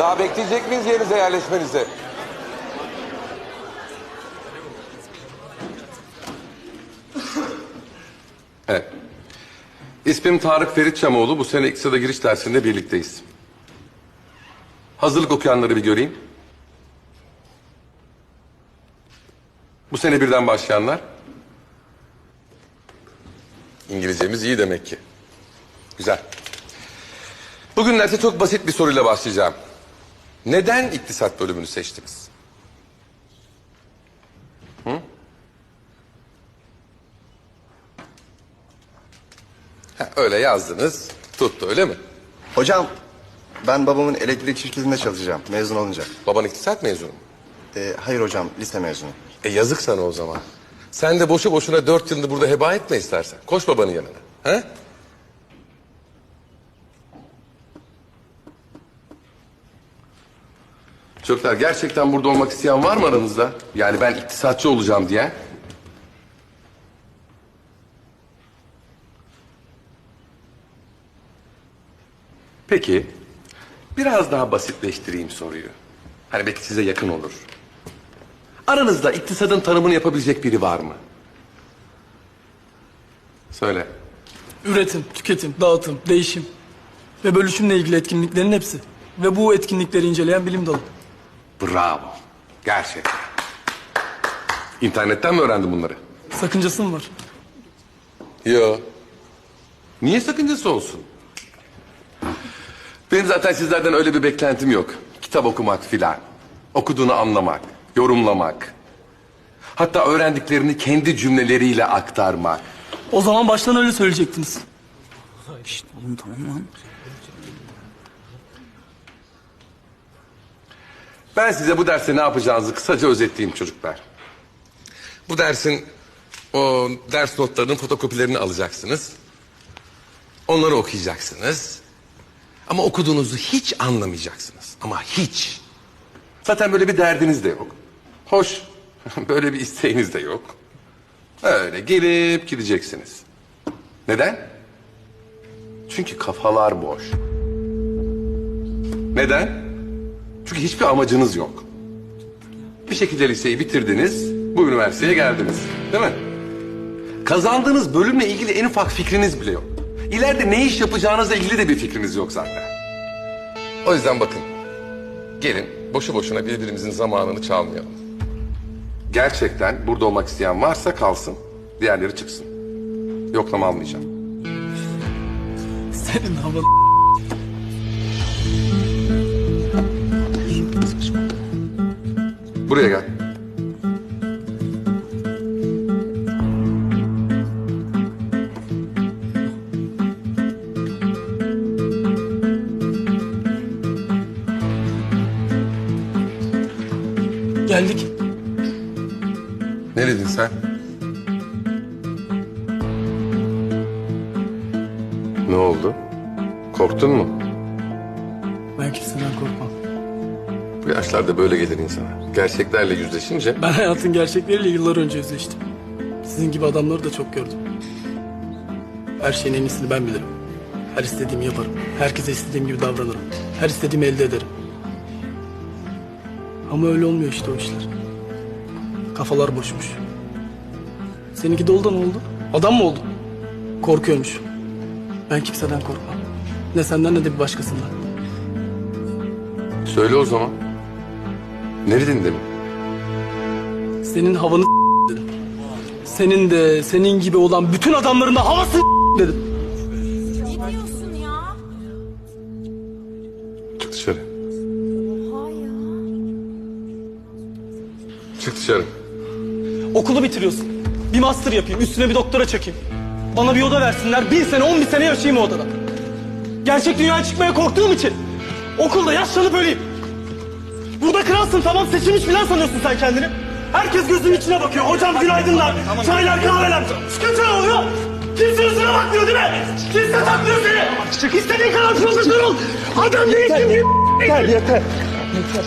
Daha bekleyecek miyiz yerinize yerleşmenizi? Evet. İsmim Tarık Ferit Çamoğlu. Bu sene İktisada giriş dersinde birlikteyiz. Hazırlık okuyanları bir göreyim. Bu sene birden başlayanlar. İngilizcemiz iyi demek ki. Güzel. Bugün derse çok basit bir soruyla başlayacağım. Neden iktisat bölümünü seçtiniz? Hı? Ha, öyle yazdınız, tuttu öyle mi? Hocam ben babamın elektrik şirketinde çalışacağım mezun olunca. Baban iktisat mezunu mu? Ee, hayır hocam lise mezunu. E yazık sana o zaman. Sen de boşu boşuna dört yılını burada heba etme istersen. Koş babanın yanına. He? Çocuklar gerçekten burada olmak isteyen var mı aranızda? Yani ben iktisatçı olacağım diye. Peki, biraz daha basitleştireyim soruyu. Hani belki size yakın olur. Aranızda iktisadın tanımını yapabilecek biri var mı? Söyle. Üretim, tüketim, dağıtım, değişim ve bölüşümle ilgili etkinliklerin hepsi. Ve bu etkinlikleri inceleyen bilim dalı. Bravo. Gerçekten. İnternetten mi öğrendin bunları? Sakıncası mı var? Yo. Niye sakıncası olsun? Benim zaten sizlerden öyle bir beklentim yok. Kitap okumak filan. Okuduğunu anlamak, yorumlamak. Hatta öğrendiklerini kendi cümleleriyle aktarmak. O zaman baştan öyle söyleyecektiniz. Oğlum tamam lan. Ben size bu derste ne yapacağınızı kısaca özetleyeyim çocuklar. Bu dersin o ders notlarının fotokopilerini alacaksınız. Onları okuyacaksınız. Ama okuduğunuzu hiç anlamayacaksınız. Ama hiç. Zaten böyle bir derdiniz de yok. Hoş. Böyle bir isteğiniz de yok. Öyle gelip gideceksiniz. Neden? Çünkü kafalar boş. Neden? Çünkü hiçbir amacınız yok. Bir şekilde liseyi bitirdiniz, bu üniversiteye geldiniz. Değil mi? Kazandığınız bölümle ilgili en ufak fikriniz bile yok. İleride ne iş yapacağınızla ilgili de bir fikriniz yok zaten. O yüzden bakın, gelin boşu boşuna birbirimizin zamanını çalmayalım. Gerçekten burada olmak isteyen varsa kalsın, diğerleri çıksın. Yoklama almayacağım. Senin havan... Buraya gel. Geldik. Ne dedin sen? Ne oldu? Korktun mu? Ben kimseden korkmam. Bu yaşlarda böyle gelir insana. Gerçeklerle yüzleşince Ben hayatın gerçekleriyle yıllar önce yüzleştim. Sizin gibi adamları da çok gördüm. Her şeyin en iyisini ben bilirim. Her istediğimi yaparım. Herkese istediğim gibi davranırım. Her istediğimi elde ederim. Ama öyle olmuyor işte o işler. Kafalar boşmuş. Seninki de oldu ne oldu? Adam mı oldun? Korkuyormuş. Ben kimseden korkmam. Ne senden ne de bir başkasından. söyle o zaman. Ne dedin demin? Senin havanı dedim. Senin de senin gibi olan bütün adamların da havası dedim. Ne diyorsun ya? Çık dışarı. Oha ya. Çık dışarı. Okulu bitiriyorsun. Bir master yapayım, üstüne bir doktora çekeyim. Bana bir oda versinler, bin sene, on bin sene yaşayayım o odada. Gerçek dünyaya çıkmaya korktuğum için okulda yaşlanıp öleyim. Burada kralsın tamam seçilmiş falan sanıyorsun sen kendini. Herkes gözünün içine bakıyor. Hocam günaydınlar, çaylar kahveler. Sıkıntı ne oluyor? Kimse yüzüne bakmıyor değil mi? Kimse takmıyor seni. İstediğin kadar profesör ol. Adam değilsin. Yeter yeter. Yeter.